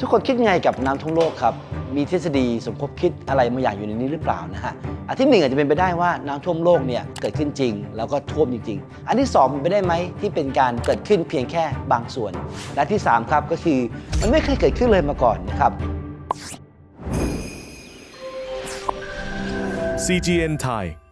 ทุกคนคิดไงกับน้ำท่วมโลกครับ มีทฤษฎีสมคบคิดอะไรบางอย่างอยู่ในนี้หรือเปล่านะฮะ อันที่หนึ่งอาจจะเป็นไปได้ว่าน้ำท่วมโลกเนี่ยเกิดขึ้นจริง แล้วก็ท่วมจริง ๆ อันที่สองเป็นไปได้ไหมที่เป็นการเกิดขึ้นเพียงแค่บางส่วน และที่สามครับก็คือมันไม่เคยเกิดขึ้นเลยมาก่อนนะครับ CGN Thai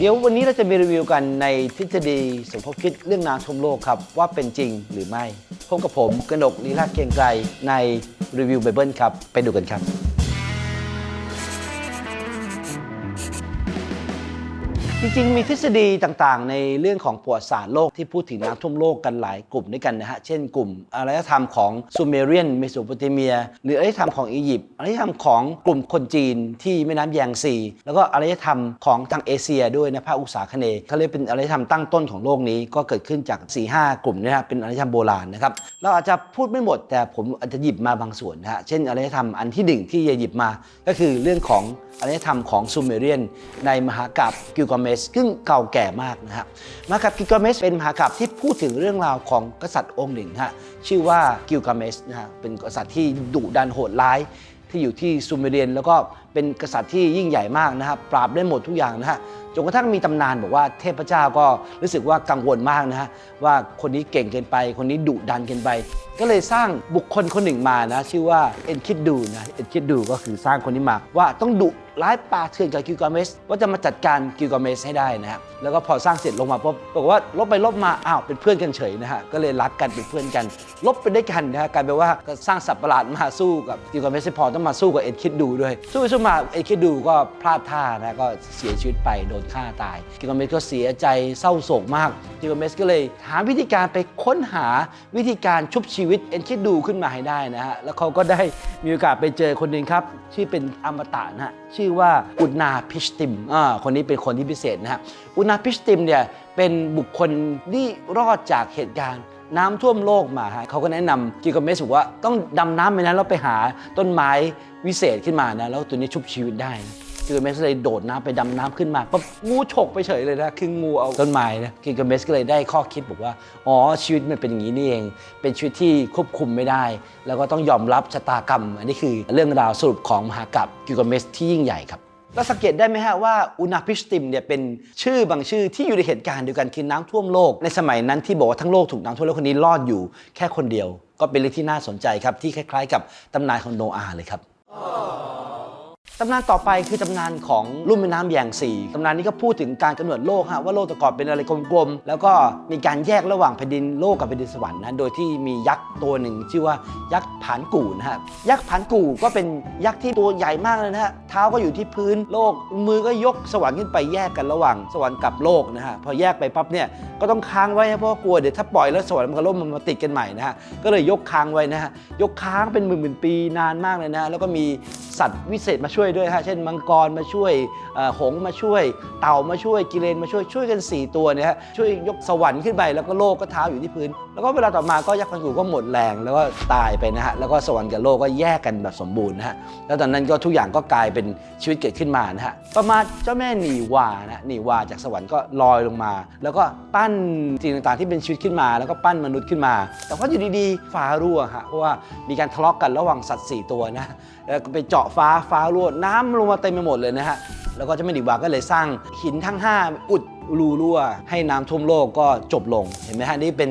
เดี๋ยววันนี้เราจะมีรีวิวกันในทฤษฎีสมคบคิดเรื่องน้ำท่วมโลกครับ ว่าเป็นจริงหรือไม่พบกับผมกนกลีลาเกียงไกรในรีวิวไบเบิลครับ ไปดูกันครับ จริงๆ มีทฤษฎีต่างๆ ในเรื่องของประวัติศาสตร์โลกที่พูดถึงน้ำท่วมโลกกันหลายกลุ่มด้วยกันนะฮะ เช่นกลุ่มอารยธรรมของซูเมเรียนเมโสโปเตเมีย หรืออารยธรรมของอียิปต์อารยธรรมของกลุ่มคนจีนที่แม่น้ำแยงซี แล้วก็อารยธรรมของทางเอเชียด้วยนะภาคอุตสาคเนย์เขาเรียกเป็นอารยธรรมตั้งต้นของโลกนี้ก็เกิดขึ้นจาก4ีหกลุ่มนยนะเป็นอารยธรรมโบราณนะครับเราอาจจะพูดไม่หมดแต่ผมอาจจะหยิบมาบางส่วนนะฮะเช่นอารยธรรมอันที่หนึ่งที่จะหยิบมา ก็คือเรื่องของอารยธรรมของซูเมเรียน ในมหากาพย์กิลกาเมสซึ่งเก่าแก่มากนะฮะมากาพย์กิลกาเมสเป็นมหากาพที่พูดถึงเรื่องราวของกษัตริย์องค์หนึ่งฮะชื่อว่ากิลกาเมสนะฮะเป็นกษัตริย์ที่ดุดันโหดร้ายที่อยู่ที่ซูเมเรียน แล้วก็เป็นกษัตริย์ที่ยิ่งใหญ่มากนะครับปราบได้หมดทุกอย่างนะฮะจนกระทั่งมีตำนานบอกว่าเทพเจ้าก็รู้สึกว่ากังวลมากนะฮะว่าคนนี้เก่งเกินไป คนนี้ดุดันเกินไป ก็เลยสร้างบุคคลคนหนึ่งมานะชื่อว่าเอ็นคิดดูนะเอ็นคิดดูก็คือสร้างคนนี้มาว่าต้องดุ ร้ายป่าเถื่อนกับกิลกาเมสว่าจะมาจัดการกิลกาเมสให้ได้นะฮะแล้วก็พอสร้างเสร็จลงมาปุ๊บบอกว่าลบไปลบมาอ้าวเป็นเพื่อนกันเฉยนะฮะก็เลยรักกันเป็นเพื่อนกัน ลบไปด้วยกันนะฮะกลายเป็นว่าก็สร้างสัตว์ประหลาดมาสู้กับกิลกาเมสไม่พอต้องมาสู้กับเอ็นคิดดูด้วย สู้ไปสู้มาเอ็นคิดดูก็พลาดท่านะก็เสียชีวิตไปโดนฆ่าตาย กิลกาเมสก็เสียใจเศร้าโศกมากกิลกาเมสก็เลยหาวิธีการไปค้นหาวิธีการชุบชีวิตเอ็นคิดดูขึ้นมาให้ได้นะฮะแล้วเขาก็ได้มีโอกาสไปเจอคนหนึ่งครับที่เป็นอมตะนะฮะชื่อว่าอุณนาพิชติมอ่าคนนี้เป็นคนที่พิเศษนะฮะอุณนาพิชติมเนี่ยเป็นบุคคลที่รอดจากเหตุการณ์น้ำท่วมโลกมาฮะเขาก็แนะนำกิโกเมสุว่าต้องดำน้ำไปนั้นแล้วไปหาต้นไม้วิเศษขึ้นมานะแล้วตัวนี้ชุบชีวิตได้นะ กิลเมสเลยโดดน้ำไปดำน้ำขึ้นมาปั๊บงูฉกไปเฉยเลยนะคืองูเอาต้นไม้นะกิลกเมสก็เลยได้ข้อคิดบอกว่าอ๋อชีวิตมันเป็นอย่างนี้นี่เอง เป็นชีวิตที่ควบคุมไม่ได้ แล้วก็ต้องยอมรับชะตากรรม อันนี้คือเรื่องราวสรุปของมหากาพย์กิลกเมสที่ยิ่งใหญ่ครับเราสังเกตได้ไหมฮะว่าอุณาพิชติมเนี่ยเป็นชื่อบางชื่อที่อยู่ในเหตุการณ์เดียวกันคือน้ำท่วมโลก ในสมัยนั้นที่บอกว่าทั้งโลกถูกน้ำท่วมแล้วคนนี้รอดอยู่แค่คนเดียว ก็เป็นเรื่องที่น่าสนใจครับที่คล้ายๆ กับตำนานของโนอาห์เลยครับ ตำนานต่อไปคือตำนานของลุ่มแม่น้ำแยงซีตำนานนี้ก็พูดถึงการกำเนิดโลกฮะว่าโลกแต่ก่อนเป็นอะไรกลมๆ แล้วก็มีการแยกระหว่างแผ่นดินโลกกับแผ่นดินสวรรค์นะโดยที่มียักษ์ตัวหนึ่งชื่อว่ายักษ์ผานกู่นะฮะยักษ์ผานกู่ก็เป็นยักษ์ที่ตัวใหญ่มากเลยนะฮะเท้าก็อยู่ที่พื้นโลกมือก็ยกสวรรค์ขึ้นไปแยกกันระหว่างสวรรค์กับโลกนะฮะพอแยกไปปั๊บเนี่ยก็ต้องค้างไว้เพราะกลัวเดี๋ยวถ้าปล่อยแล้วสวรรค์มันกับโลกมันมาติดกันใหม่นะฮะก็เลยยกค้างไว้นะฮะยกค้างเป็นหมื่นๆปีนานมากเลยนะแล้วก็มีสัตว์วิเศษมาช่วยด้วยฮะเช่นมังกรมาช่วยหงมาช่วย เต่ามาช่วยกิเลนมาช่วยช่วยกัน 4 ตัวเนี่ยฮะช่วยยกสวรรค์ขึ้นไปแล้วก็โลกก็เท้าอยู่ที่พื้น แล้วก็เวลาต่อมาก็ยักษ์พันกูก็หมดแรง แล้วก็ตายไปนะฮะแล้วก็สวรรค์กับโลกก็แยกกันแบบสมบูรณ์นะฮะแล้วตอนนั้นก็ทุกอย่างก็กลายเป็นชีวิตเกิดขึ้นมานะฮะต่อมาเจ้าแม่หนีวานะหนีวาจากสวรรค์ก็ลอยลงมา แล้วก็ปั้นสิ่งต่างๆที่เป็นชีวิตขึ้นมา แล้วก็ปั้นมนุษย์ขึ้นมา แต่ว่าอยู่ดีๆฟ้ารั่วฮะเพราะว่ามีการทะเลาะกันระหว่างสัตว์สี่ตัวนะแล้วก็ไปเจาะฟ้าฟ้ารั่วน้ำลงมาเต็มไปหมดเลยนะฮะแล้วก็เจะไม่ดีวาก็เลยสร้างหินทั้ง 5 อุดรูรั่ว ให้น้ำท่วมโลกก็จบลงเห็นไหมฮะนี่เป็น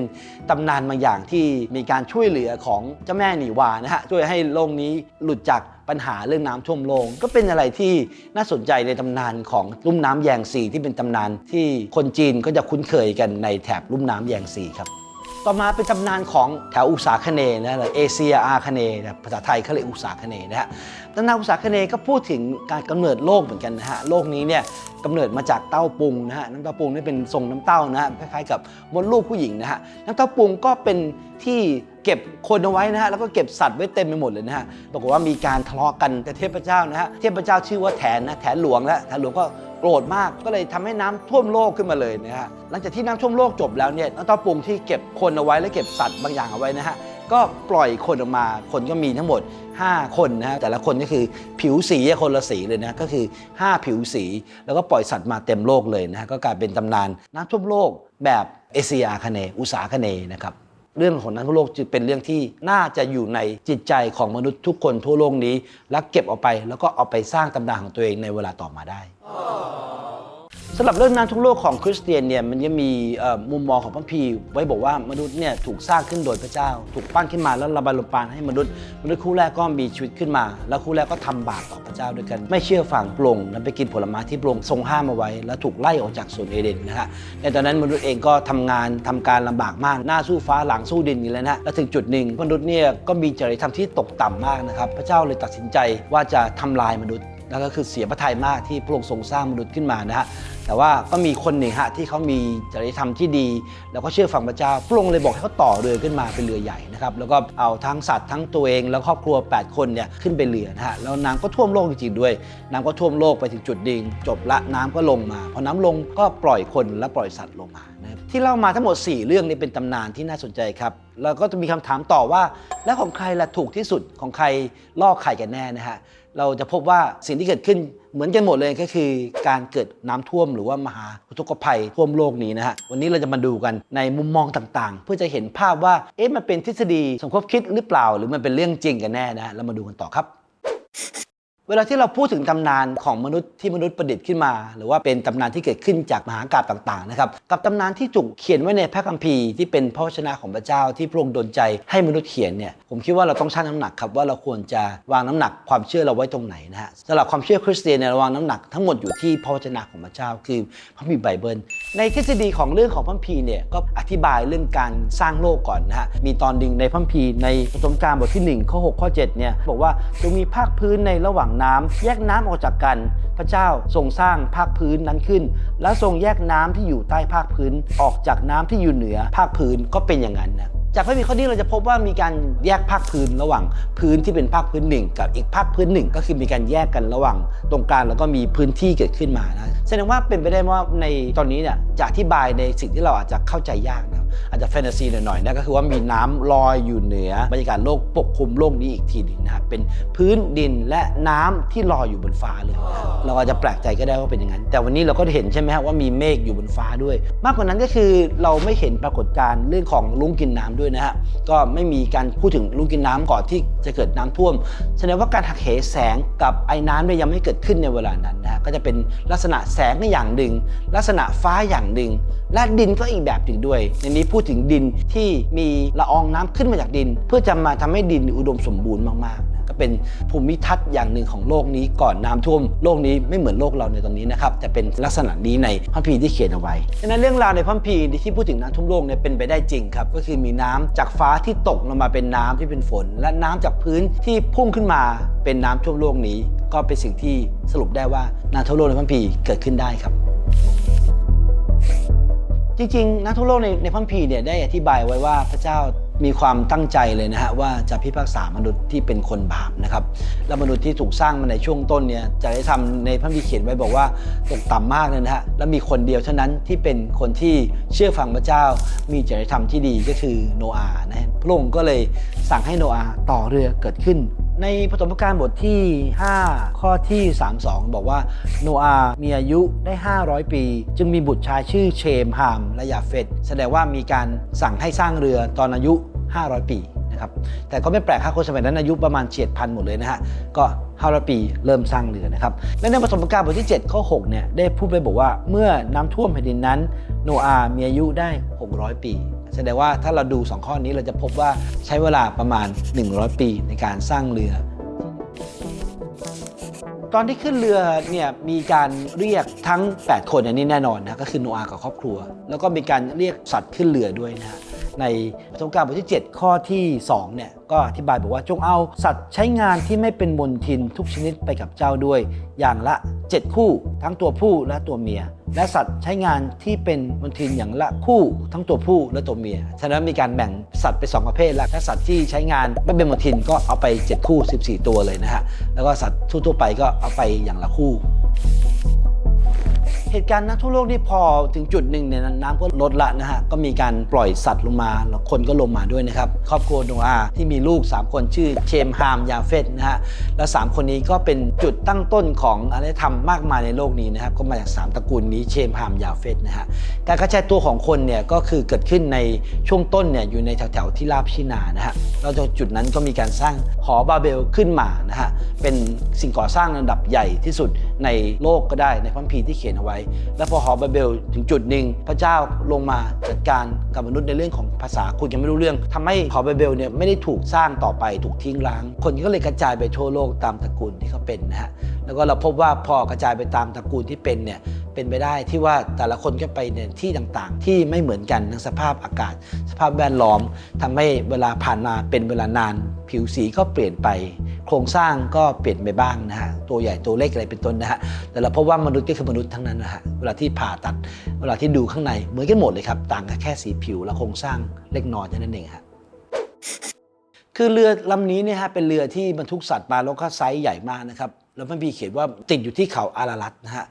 ตำนานบางอย่างที่มีการช่วยเหลือของเจ้าแม่หนีวานะฮะช่วยให้โลกนี้หลุดจากปัญหาเรื่องน้ำท่วมโลกก็เป็นอะไรที่น่าสนใจในตำนานของลุ่มน้ำแยงซีที่เป็นตำนานที่คนจีนก็จะคุ้นเคยกันในแถบลุ่มน้ำแยงซีครับ ต่อมาเป็นตำนานของแถวอุษาคเนย์นะหรือเอเชียอาคเนย์นะภาษาไทยเขาเรียกอุษาคเนย์นะฮะตำนานอุษาคเนย์ก็พูดถึงการกำเนิดโลกเหมือนกันนะฮะโลกนี้เนี่ยกำเนิดมาจากเต้าปุงนะฮะน้ำเต้าปุงนี่เป็นทรงน้ำเต้านะฮะคล้ายๆกับมดลูกผู้หญิงนะฮะน้ำเต้าปุงก็เป็นที่เก็บคนเอาไว้นะฮะแล้วก็เก็บสัตว์ไว้เต็มไปหมดเลยนะฮะปรากฏว่ามีการทะเลาะกันแต่เทพเจ้านะฮะเทพเจ้าชื่อว่าแถนนะแถนหลวงและแถนหลวงก็ โกรธมากก็เลยทำให้น้ำท่วมโลกขึ้นมาเลยนะฮะหลังจากที่น้ำท่วมโลกจบแล้วเนี่ยน้ำเต้าปุงที่เก็บคนเอาไว้และเก็บสัตว์บางอย่างเอาไว้นะฮะก็ปล่อยคนออกมาคนก็มีทั้งหมด 5 คนนะฮะแต่ละคนก็คือผิวสีคนละสีเลยนะก็คือ 5 ผิวสี แล้วก็ปล่อยสัตว์มาเต็มโลกเลยนะฮะก็กลายเป็นตำนานน้ำท่วมโลกแบบเอเชียอาคเนอุสาคเนนะครับเรื่องของน้ำท่วมโลกจึงเป็นเรื่องที่น่าจะอยู่ในจิตใจของมนุษย์ทุกคนทั่วโลกนี้ แล้วเก็บเอาไปแล้วก็เอาไปสร้างตำนานของตัวเองในเวลาต่อมาได้ สำหรับเรื่องน้ำทุกโลกของคริสเตียนเนี่ยมันยังมีเอ่อมุมมองของพระพีร์ไว้บอกว่ามนุษย์เนี่ยถูกสร้างขึ้นโดยพระเจ้า ถูกปั้นขึ้นมาแล้วระบายลมปราณให้มนุษย์ มนุษย์คู่แรกก็มีชีวิตขึ้นมา แล้วคู่แรกก็ทำบาปต่อพระเจ้าด้วยกัน ไม่เชื่อฟังปลงนั้นไปกินผลไม้ที่ปลงทรงห้ามเอาไว้ แล้วถูกไล่ออกจากสวนเอเดนนะฮะในตอนนั้นมนุษย์เองก็ทำงานทำการลำบากมากหน้าสู้ฟ้าหลังสู้ดินนี่แหละนะฮะแล้วถึงจุดหนึ่งมนุษย์เนี่ยก็มีจริยธรรมที่ตกต่ำมากนะครับพระเจ้าเลยตัดสินใจว่าจะทำลายมนุษย์ แล้วก็คือเสียพระทัยมากที่พระองค์ทรงสร้างมนุษย์ขึ้นมานะฮะแต่ว่าก็มีคนหนึ่งฮะที่เขามีจริยธรรมที่ดี แล้วก็เชื่อฟังพระเจ้าพระองค์เลยบอกให้เขาต่อเรือขึ้นมาเป็นเรือใหญ่นะครับแล้วก็เอาทั้งสัตว์ทั้งตัวเองแล้วครอบครัว 8 คนเนี่ยขึ้นไปเรือนะฮะแล้วน้ำก็ท่วมโลกจริงๆด้วย น้ำก็ท่วมโลกไปถึงจุดดิ่งจบละน้ำก็ลงมาพอน้ำลงก็ปล่อยคนและปล่อยสัตว์ลงมานะที่เล่ามาทั้งหมด 4 เรื่องนี้เป็นตำนานที่น่าสนใจครับแล้วก็จะมีคำถามต่อว่า แล้วของใครล่ะถูกที่สุดของใครลอกใครกันแน่นะฮะ เราจะพบว่าสิ่งที่เกิดขึ้นเหมือนกันหมดเลยก็คือการเกิดน้ำท่วมหรือว่ามหาอุทกภัยท่วมโลกนี้นะฮะวันนี้เราจะมาดูกันในมุมมองต่างๆ เพื่อจะเห็นภาพว่าเอ๊ะมันเป็นทฤษฎีสมคบคิดหรือเปล่า หรือมันเป็นเรื่องจริงกันแน่นะฮะเรามาดูกันต่อครับ เวลาที่เราพูดถึงตำนานของมนุษย์ที่มนุษย์ประดิษฐ์ขึ้นมา หรือว่าเป็นตำนานที่เกิดขึ้นจากมหากาพย์ต่างๆนะครับกับตำนานที่ถูกเขียนไว้ในพระคัมภีร์ที่เป็นพระวจนะของพระเจ้าที่พระองค์ดลใจให้มนุษย์เขียนเนี่ยผมคิดว่าเราต้องชั่งน้ำหนักครับว่าเราควรจะวางน้ำหนักความเชื่อเราไว้ตรงไหนนะฮะสำหรับความเชื่อคริสเตียนเนี่ยเราวางน้ำหนักทั้งหมดอยู่ที่พระวจนะของพระเจ้า คือพระคัมภีร์ไบเบิลในทฤษฎีของเรื่องของพระคัมภีร์เนี่ยก็อธิบายเรื่องการสร้างโลกก่อนนะฮะมีตอนดึงในพระคัมภีร์ในปฐมกาลบทที่1ข้อ6ข้อ7เนี่ยบอกว่าจงมีภาคพื้นในระหว่างน้ำแยกน้ำออกจากกัน พระเจ้าทรงสร้างภาคพื้นนั้นขึ้น และทรงแยกน้ำที่อยู่ใต้ภาคพื้นออกจากน้ำที่อยู่เหนือภาคพื้นก็เป็นอย่างนั้นนะจากพระคัมภีร์ข้อนี้เราจะพบว่ามีการแยกภาคพื้นระหว่าง พื้นที่เป็นภาคพื้นหนึ่ง กับอีกภาคพื้นหนึ่ง ก็คือมีการแยกกันระหว่างตรงกลางแล้วก็มีพื้นที่เกิดขึ้นมานะแสดงว่าเป็นไปได้ว่าในตอนนี้เนี่ยจะอธิบายในสิ่งที่เราอาจจะเข้าใจยากนะอาจจะแฟนตาซีหน่อยๆนะก็คือว่ามีน้ำลอยอยู่เหนือบรรยากาศโลกปกคลุมโลกนี้อีกทีหนึ่งนะครับเป็นพื้นดินและน้ำที่ลอยอยู่บนฟ้าเลย เราอาจจะแปลกใจก็ได้ว่าเป็นอย่างนั้น แต่วันนี้เราก็เห็นใช่ไหมฮะว่ามีเมฆอยู่บนฟ้าด้วย มากกว่านั้นก็คือเราไม่เห็นปรากฏการณ์เรื่องของลุงกินน้ำด้วยนะฮะก็ไม่มีการพูดถึงลุงกินน้ำก่อนที่จะเกิดน้ำท่วมแสดงว่าการหักเหแสงกับไอ้น้ำเนี่ยยังไม่เกิดขึ้นในเวลานั้นนะฮะก็จะเป็นลักษณะแสงก็อย่างหนึ่ง ลักษณะฟ้าอย่างหนึ่ง และดินก็อีกแบบหนึ่งด้วย ในนี้พูดถึงดินที่มีละอองน้ำขึ้นมาจากดิน เพื่อจะมาทำให้ดินอุดมสมบูรณ์มากๆ เป็นภูมิทัศน์อย่างหนึ่งของโลกนี้ก่อนน้ำท่วมโลกนี้ไม่เหมือนโลกเราในตอนนี้นะครับแต่เป็นลักษณะนี้ในพระคัมภีที่เขียนเอาไว้ดังนั้นเรื่องราวในพระคัมภีที่พูดถึงน้ำท่วมโลกเนี่ยเป็นไปได้จริงครับก็คือมีน้ำจากฟ้าที่ตกลงมาเป็นน้ำที่เป็นฝน และน้ำจากพื้นที่พุ่งขึ้นมาเป็นน้ำท่วมโลกนี้ ก็เป็นสิ่งที่สรุปได้ว่าน้ำท่วมโลกในพระคัมภีเกิดขึ้นได้ครับจริงๆนักทั่วโลกในในพัมภีเนี่ยได้อธิบายไว้ว่าพระเจ้า มีความตั้งใจเลยนะฮะว่าจะพิพากษามนุษย์ที่เป็นคนบาปนะครับและมนุษย์ที่ถูกสร้างมาในช่วงต้นเนี่ยจะได้ทำในพระคัมภีร์เขียนไว้บอกว่าตกต่ำมากเลยนะฮะและมีคนเดียวเท่านั้นที่เป็นคนที่เชื่อฟังพระเจ้า มีจริยธรรมที่ดีก็คือโนอาห์นะฮะพระองค์ก็เลยสั่งให้โนอาห์ต่อเรือเกิดขึ้นในปฐมกาลบทที่ 5 ข้อที่ 32 บอกว่าโนอาห์มีอายุได้ 500 ปี จึงมีบุตรชายชื่อเชมฮามและยาเฟตแสดงว่ามีการสั่งให้สร้างเรือตอนอายุ 500 ปีนะครับแต่ก็ไม่แปลกครับคนสมัยนั้นอายุประมาณเฉียดพันหมดเลยนะฮะก็ 500 ปีเริ่มสร้างเรือนะครับและในปฐมกาลบทที่ 7 ข้อ 6 เนี่ยได้พูดไปบอกว่าเมื่อน้ำท่วมแผ่นดินนั้น โนอาห์มีอายุได้ 600 ปีแสดงว่าถ้าเราดู 2 ข้อนี้เราจะพบว่าใช้เวลาประมาณ 100 ปีในการสร้างเรือ ตอนที่ขึ้นเรือเนี่ยมีการเรียกทั้ง 8 คนอันนี้แน่นอนนะก็คือโนอาห์กับครอบครัว แล้วก็มีการเรียกสัตว์ขึ้นเรือด้วยนะฮะ ในประสบการบทที่ 7 ข้อที่2เนี่ยก็อธิบายบอกว่าจงเอาสัตว์ใช้งานที่ไม่เป็นมลทินทุกชนิดไปกับเจ้าด้วย อย่างละ 7 คู่ ทั้งตัวผู้และตัวเมีย และสัตว์ใช้งานที่เป็นมลทินอย่างละคู่ ทั้งตัวผู้และตัวเมีย ฉะนั้นมีการแบ่งสัตว์ไปนสองประเภทแล้วถ้าสัตว์ที่ใช้งานไม่เป็นมลทินก็เอาไป 7 คู่ 14 ตัวเลยนะฮะแล้วก็สัตว์ทั่วๆไปก็เอาไปอย่างละคู่ เหตุการณ์น้ำทั่วโลกนี่พอถึงจุดหนึ่งเนี่ยน้ำก็ลดละนะฮะก็มีการปล่อยสัตว์ลงมาแล้วคนก็ลงมาด้วยนะครับครอบครัวโนอาที่มีลูก 3 คนชื่อเชมฮามยาเฟตนะฮะและ 3 คนนี้ก็เป็นจุดตั้งต้นของอารยธรรมมากมายในโลกนี้นะครับก็มาจาก3ตระกูลนี้เชมฮามยาเฟตนะฮะการกระจายตัวของคนเนี่ยก็คือเกิดขึ้นในช่วงต้นเนี่ยอยู่ในแถวๆที่ราบชินานะฮะแล้วจุดนั้นก็มีการสร้างหอบาเบลขึ้นมานะฮะเป็นสิ่งก่อสร้างระดับใหญ่ที่สุด ในโลกก็ได้ในพระคัมภีร์ที่เขียนเอาไว้ แล้วพอหอบาเบลถึงจุดหนึ่งพระเจ้าลงมาจัดการกับมนุษย์ในเรื่องของภาษาคุยกันไม่รู้เรื่องทำให้หอบาเบลเนี่ยไม่ได้ถูกสร้างต่อไปถูกทิ้งร้าง คนก็เลยกระจายไปทั่วโลกตามตระกูลที่เขาเป็นนะฮะแล้วก็เราพบว่าพอกระจายไปตามตระกูลที่เป็นเนี่ยเป็นไปได้ที่ว่าแต่ละคนก็ไปในที่ต่างๆ ที่ไม่เหมือนกันทั้งสภาพอากาศ สภาพแวดล้อมทำให้เวลาผ่านมาเป็นเวลานาน ผิวสีก็เปลี่ยนไป โครงสร้างก็เปลี่ยนไปบ้างนะฮะตัวใหญ่ตัวเล็กอะไรเป็นต้นนะฮะแต่เราพบว่ามนุษย์ก็คือมนุษย์ทั้งนั้นนะฮะเวลาที่ผ่าตัด เวลาที่ดูข้างในเหมือนกันหมดเลยครับต่างกันแค่สีผิวและโครงสร้างเล็กน้อยเท่านั้นเองฮะคือเรือลำนี้เนี่ยฮะเป็นเรือที่บรรทุกสัตว์มาแล้วก็ไซส์ใหญ่มากนะครับแล้วมันมีเขียนว่าติดอยู่ที่เขาอาราลัตนะฮะ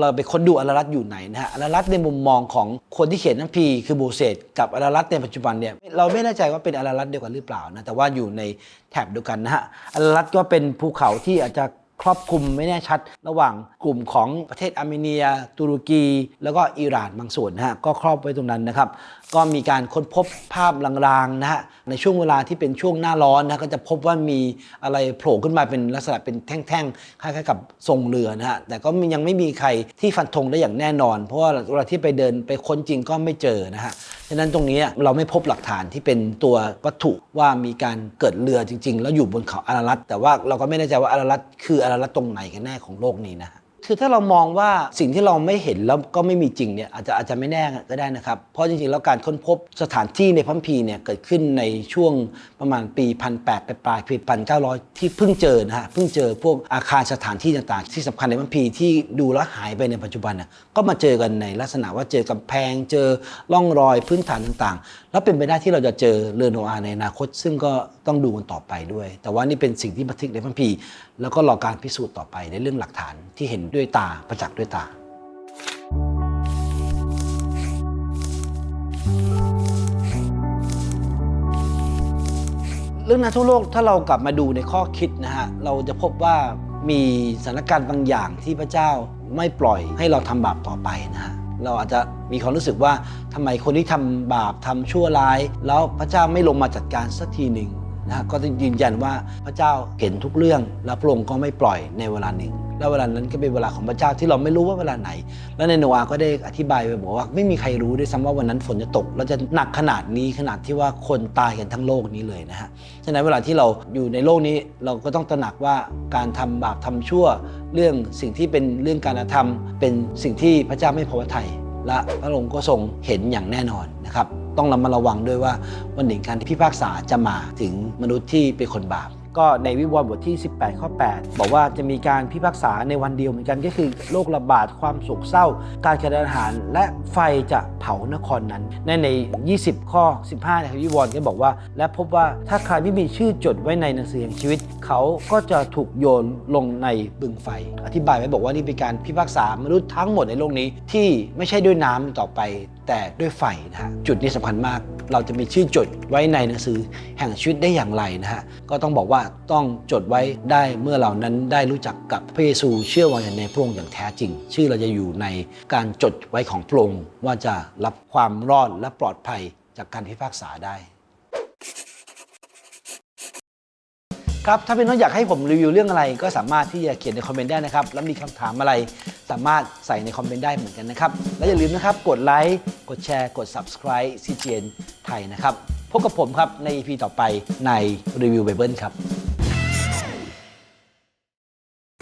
เราไปค้นดูอารารัตอยู่ไหนนะฮะอารารัตในมุมมองของคนที่เขียนน้ำพีคือโบเซตกับอารารัตในปัจจุบันเนี่ยเราไม่แน่ใจว่าเป็นอารารัตเดียวกันหรือเปล่านะแต่ว่าอยู่ในแถบเดียวกันนะฮะอารารัตก็เป็นภูเขาที่อาจจะ ครอบคลุมไม่แน่ชัด ระหว่างกลุ่มของประเทศอาร์เมเนีย ตุรกี แล้วก็อิหร่านบางส่วนนะฮะก็ครอบไว้ตรงนั้นนะครับ ก็มีการค้นพบภาพลางๆนะฮะในช่วงเวลาที่เป็นช่วงหน้าร้อนนะก็จะพบว่ามีอะไรโผล่ขึ้นมาเป็นลักษณะเป็นแท่งๆคล้ายๆกับทรงเรือนะฮะแต่ก็ยังไม่มีใครที่ฟันธงได้อย่างแน่นอน เพราะว่าเวลาที่ไปเดินไปค้นจริงก็ไม่เจอนะฮะดังนั้นตรงนี้เราไม่พบหลักฐานที่เป็นตัววัตถุว่ามีการเกิดเรือจริง ๆ แล้วอยู่บนเขาอารารัตแต่ว่าเราก็ไม่แน่ใจว่าอารารัตคืออารารัตตรงไหนกันแน่ของโลกนี้นะฮะ คือถ้าเรามองว่าสิ่งที่เราไม่เห็นแล้วก็ไม่มีจริงเนี่ยอาจจะอาจจะไม่แน่ก็ได้นะครับ เพราะจริงๆ แล้วการค้นพบสถานที่ในพัมพีเนี่ยเกิดขึ้นในช่วงประมาณปี 1800 ไปปลายปี1900 ที่เพิ่งเจอนะฮะเพิ่งเจอพวกอาคารสถานที่ต่างๆ ที่สำคัญในพัมพีที่ดูแล้วหายไปในปัจจุบันน่ะก็มาเจอกันในลักษณะว่าเจอกำแพงเจอร่องรอยพื้นฐานต่างๆ แล้วเป็นไปได้ที่เราจะเจอเรือโนอาในอนาคต ซึ่งก็ต้องดูกันต่อไปด้วย แต่ว่านี่เป็นสิ่งที่บันทึกในพัมพีแล้วก็รอการพิสูจน์ต่อไปในเรื่องหลักฐานที่เห็นด้วยตาประจักษ์ด้วยตา เรื่องน้ำทั่วโลกถ้าเรากลับมาดูในข้อคิดนะฮะเราจะพบว่ามีสถานการณ์บางอย่างที่พระเจ้าไม่ปล่อยให้เราทำบาปต่อไปนะฮะเราอาจจะมีความรู้สึกว่าทำไมคนที่ทำบาปทำชั่วร้าย แล้วพระเจ้าไม่ลงมาจัดการสักทีหนึ่ง นะก็ต้องยืนยันว่าพระเจ้าเห็นทุกเรื่อง และพระองค์ก็ไม่ปล่อยในเวลาหนึ่ง แล้วเวลานั้นก็เป็นเวลาของพระเจ้าที่เราไม่รู้ว่าเวลาไหน แล้วในโนอาก็ได้อธิบายไปบอกว่า ไม่มีใครรู้ด้วยซ้ำว่าวันนั้นฝนจะตกแล้วจะหนักขนาดนี้ขนาดที่ว่าคนตายกันทั้งโลกนี้เลยนะฮะฉะนั้นเวลาที่เราอยู่ในโลกนี้เราก็ต้องตระหนักว่าการทำบาปทำชั่ว เรื่องสิ่งที่เป็นเรื่องการกระทำเป็นสิ่งที่พระเจ้าไม่พอพระทัย และพระองค์ก็ทรงเห็นอย่างแน่นอนนะครับ ต้องระมัดระวังด้วยว่าวันหนึ่งการที่พิพากษาจะมาถึงมนุษย์ที่เป็นคนบาป ก็ในวิวรณ์บทที่ 18 ข้อ 8 บอกว่าจะมีการพิพากษาในวันเดียวเหมือนกันก็คือโรคระบาดความโศกเศร้า การขาดอาหาร และไฟจะเผานครนั้นในใน 20 ข้อ 15ในวิวรณ์ก็บอกว่า และพบว่าถ้าใครไม่มีชื่อจดไว้ในหนังสือแห่งชีวิต เขาก็จะถูกโยนลงในบึงไฟ อธิบายไว้บอกว่านี่เป็นการพิพากษามนุษย์ทั้งหมดในโลกนี้ที่ไม่ใช่ด้วยน้ำต่อไปแต่ด้วยไฟนะฮะจุดนี้สำคัญมาก เราจะมีชื่อจดไว้ในหนังสือแห่งชีวิตได้อย่างไรนะฮะก็ต้องบอกว่าต้องจดไว้ได้เมื่อเรานั้นได้รู้จักกับพระเยซูเชื่อว่าในพระองค์อย่างแท้จริง ชื่อเราจะอยู่ในการจดไว้ของพระองค์ว่าจะรับความรอดและปลอดภัยจากการพิพากษาได้ ครับ ถ้าเป็นน้องอยากให้ผมรีวิวเรื่องอะไร ก็สามารถที่จะเขียนในคอมเมนต์ได้นะครับ แล้วมีคำถามอะไรสามารถใส่ในคอมเมนต์ได้เหมือนกันนะครับ และอย่าลืมนะครับ กดไลค์ กดแชร์ กด subscribe CGN ไทยนะครับ พบกับผมครับใน EP ต่อไปในรีวิวไบเบิลครับ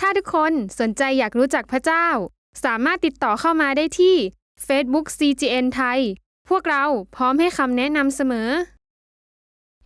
ถ้าทุกคนสนใจอยากรู้จักพระเจ้า สามารถติดต่อเข้ามาได้ที่ Facebook CGN ไทย พวกเราพร้อมให้คำแนะนำเสมอ